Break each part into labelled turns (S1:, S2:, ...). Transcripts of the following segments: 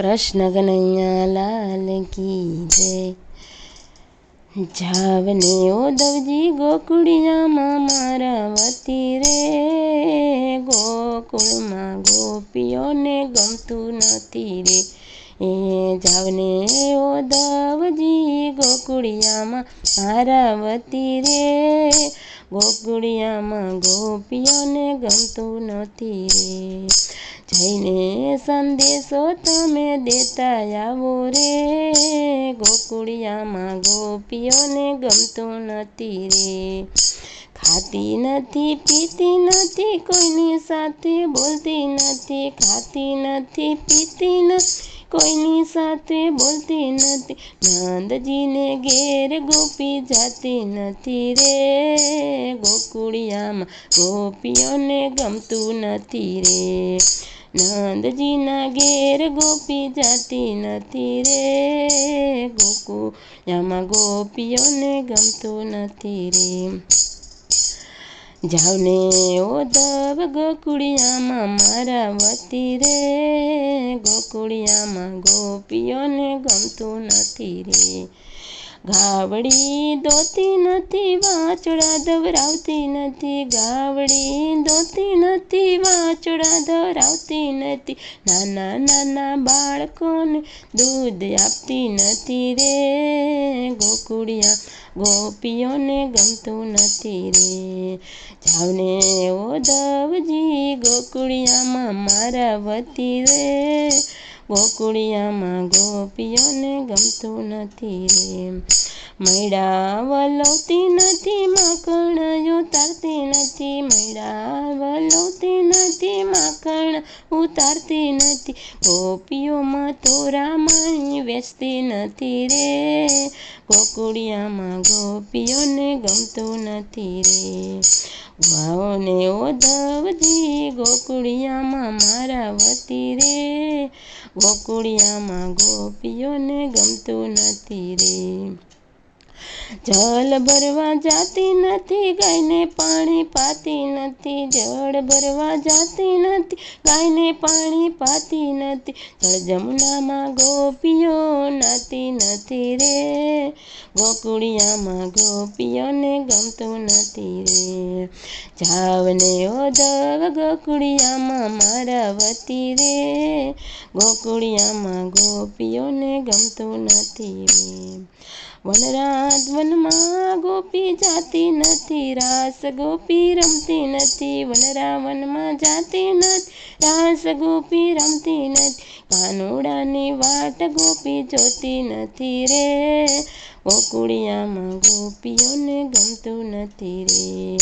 S1: કૃષ્ણ કનૈયા લાલ કી જય. જાવને ઓદવજી ગોકુળિયામાં મારા વતી રે. ગોકુળમાં ગોપીઓને ગમતું નથી રે. એ જાવને ઓદવજી ગોકુળિયામાં મારા વતી રે. ગોકુળિયામાં ગોપીઓને ગમતું નથી રે. જઈને સંદેશો તમે દેતા આવો રે. ગોકુળિયામાં ગોપીઓને ગમતું નથી રે. ખાતી નથી, પીતી નથી, કોઈની સાથે બોલતી નથી. ખાતી નથી, પીતી નથી, કોઈની સાથે બોલતી નથી. નંદજીને ઘેર ગોપી જાતી નથી રે. ગોકુળિયામાં ગોપીઓને ગમતું નથી રે. નંદજીના ઘેર ગોપી જાતી નથી રે ગોકુળિયામાં ગોપીઓને ગમતું નથી રે જાવને ઓધવ ગોકુળિયામાં મારા વતી રે ગોકુળિયામાં ગોપીઓને ગમતું નથી રે ગાવડી દોતી નથી વાંચડા ધવરાવતી નથી. ગાવડી દોતી નથી વાંચડા ધવરાવતી નથી. નાના નાના બાળકોને દૂધ આપતી નથી રે. ગોકુળિયા ગોપીઓને ગમતું નથી રે. જાવને ઓ દવજી, ગોકુળિયામાં મારા વતી રે. ગોકુળિયામાં ગોપીઓને ગમતું નથી રે. મૈડા વલોતી નથી માખણ ઉતારતી નથી. મૈડા વલોતી નથી માખણ ઉતારતી નથી. ગોપીઓમાં તો રામાણી વેચતી નથી રે. ગોકુળિયામાં ગોપીઓને ગમતું નથી રે. ભાવને ઓધવજી ગોકુળિયામાં મારા વતી રે. ગોકુળિયામાં ગોપીઓને ગમતું નથી રે. જળ ભરવા જાતી નથી, ગાયને પાણી પાતી નથી. જળ ભરવા જાતી નથી, ગાયને પાણી પાતી નથી. જળ જમુનામાં ગોપીઓ નાતી નથી રે. ગોકુળિયામાં ગોપીઓને ગમતું નથી રે. જાવને ઓધવ ગોકુળિયામાં મારા વતી રે. ગોકુળિયામાં ગોપીઓને ગમતું નથી રે. વનરાત વનમાં ગોપી જાતી નથી, રાસ ગોપી રમતી નથી, વનરાવનમાં જાતી નથી, રાસ ગોપી રમતી નથી, કાનુડાની વાટ ગોપી જોતી નથી રે. ગોકુળિયામાં ગોપીઓને ગમતું નથી રે.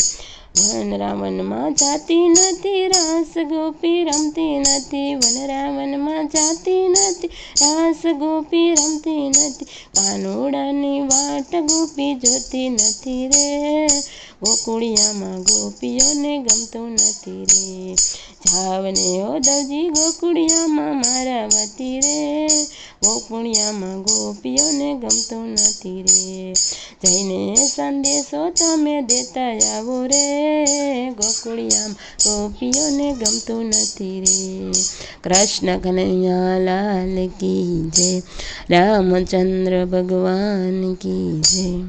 S1: વનરાવનમાં જાતી નથી, રાસ ગોપી રમતી નથી. વનરાવનમાં જાતી નથી, રાસ ગોપી રમતી નથી. કાનોડાની વાટ ગોપી જોતી નથી રે. ગોકુળિયામાં ગોપીઓને ગમતું નથી રે. જાવને ઓદવજી ગોકુળિયામાં મારા વતી રે. ગોકુળિયામાં ગોપીઓને ગમતું નથી રે. જઈને સંદેશો તમે દેતા આવો રે. ગોકુળિયામાં ગોપીઓને ગમતું નથી રે. કૃષ્ણ કનૈયા લાલ કી જય. રામચંદ્ર ભગવાન કી જય.